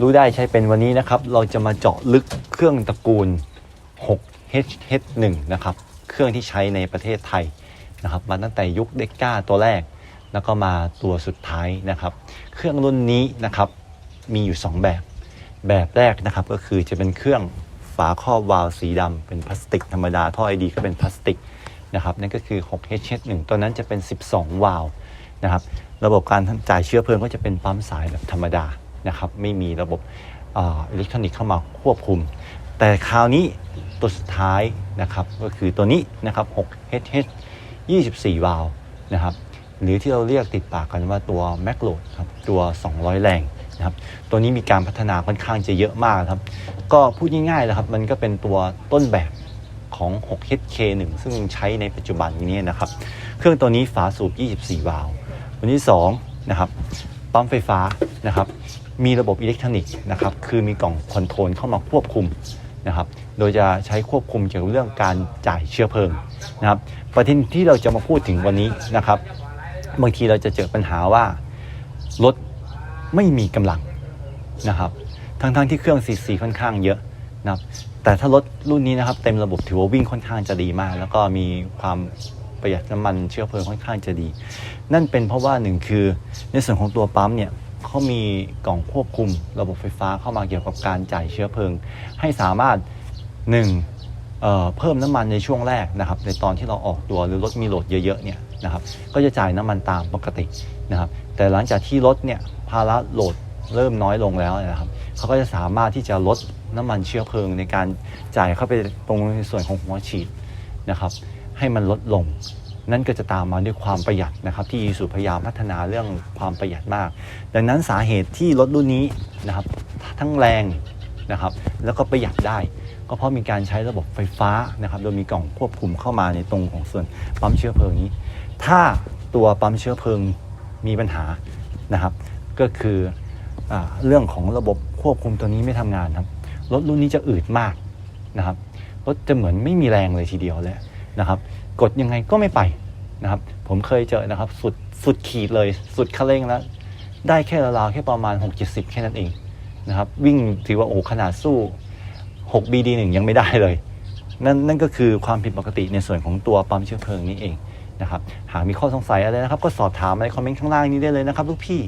รู้ได้ใช้เป็นวันนี้นะครับ เราจะมาเจาะลึกเครื่องตระกูล 6HH1 นะครับ เครื่องที่ใช้ในประเทศไทยนะครับ มาตั้งแต่ยุคเด็กก้าตัวแรก แล้วก็มาตัวสุดท้ายนะครับ เครื่องรุ่นนี้นะครับมีอยู่ 2 แบบ แบบแรกนะครับก็คือจะเป็นเครื่องฝาครอบวาล์วสีดำเป็นพลาสติกธรรมดา ท่อไอดีก็เป็นพลาสติกนะครับนั่นก็คือ 6HH1 ตัวนั้นจะเป็น 12 วาล์วนะครับ ระบบการจ่ายเชื้อเพลิงก็จะเป็นปั๊มสายแบบธรรมดา นะครับไม่มีระบบอิเล็กทรอนิกส์เข้ามาควบคุม แต่คราวนี้ตัวสุดท้ายนะครับก็คือตัวนี้นะครับ 6HH 24 วาล์วนะครับหรือที่เราเรียกติดปากกันว่าตัว m a c l o a d ครับตัว 200 แรงนะครับตัวนี้มีการพัฒนาค่อนข้างจะเยอะมากครับ ก็พูดง่ายๆนะครับมันก็เป็นตัวต้นแบบของ 6HK1 ซึ่งใช้ในปัจจุบันนี้นะครับ เครื่องตัวนี้ฝาสูบ 24 วาล์วตัวที่2นะครับปั๊มไฟฟ้านะครับ มีระบบอิเล็กทรอนิกส์นะครับคือมีกล่องคอนโทรลเข้ามาควบคุมนะครับโดยจะใช้ควบคุมเกี่ยวกับเรื่องการจ่ายเชื้อเพลิงนะครับประเด็นที่เราจะมาพูดถึงวันนี้นะครับ บางทีเราจะเจอปัญหาว่ารถไม่มีกำลังนะครับทั้งๆที่เครื่อง CC ค่อนข้างเยอะนะครับแต่ถ้ารถรุ่นนี้นะครับเต็มระบบถือว่าวิ่งค่อนข้างจะดีมาก แล้วก็มีความประหยัดน้ำมันเชื้อเพลิงค่อนข้างจะดี นั่นเป็นเพราะว่าหนึ่งคือในส่วนของตัวปั๊มเนี่ย เขามีกล่องควบคุมระบบไฟฟ้าเข้ามาเกี่ยวกับการจ่ายเชื้อเพลิง ให้สามารถหนึ่งเเพิ่มน้ำมันในช่วงแรกนะครับ ในตอนที่เราออกตัวหรือรถมีโหลดเยอะๆเนี่ยนะครับ ก็จะจ่ายน้ำมันตามปกตินะครับ แต่หลังจากที่รถเนี่ยภาระโหลดเริ่มน้อยลงแล้วนะครับเขาก็จะสามารถที่จะลดน้ำมันเชื้อเพลิง ในการจ่ายเข้าไปตรงในส่วนของหัวฉีดนะครับ ให้มันลดลง นั่นก็จะตามมาด้วยความประหยัดนะครับที่สุพยายามพัฒนาเรื่องความประหยัดมาก ดังนั้นสาเหตุที่รถรุ่นนี้นะครับทั้งแรงนะครับแล้วก็ประหยัดได้ ก็เพราะมีการใช้ระบบไฟฟ้านะครับโดยมีกล่องควบคุมเข้ามาในตรงของส่วนปั๊มเชื้อเพลิงนี้ ถ้าตัวปั๊มเชื้อเพลิงมีปัญหานะครับ ก็คืออเรื่องของระบบควบคุมตัวนี้ไม่ทำงานครับรถรุ่นนี้จะอืดมากนะครับรถจะเหมือนไม่มีแรงเลยทีเดียวเลยนะครับ กดยังไงก็ไม่ไปนะครับ ผมเคยเจอนะครับ สุดสุดขีดเลย สุดคันเร่งแล้ว ได้แค่ราวๆแค่ประมาณ 6 70 แค่นั้นเองนะครับ วิ่งถือว่าโอ้ขนาดสู้6 BD1 ยังไม่ได้เลย นั่นนั่นก็คือความผิดปกติในส่วนของตัวปั๊มเชื้อเพลิงนี้เองนะครับ หากมีข้อสงสัยอะไรนะครับ ก็สอบถามในคอมเมนต์ข้างล่างนี้ได้เลยนะครับลูกพี่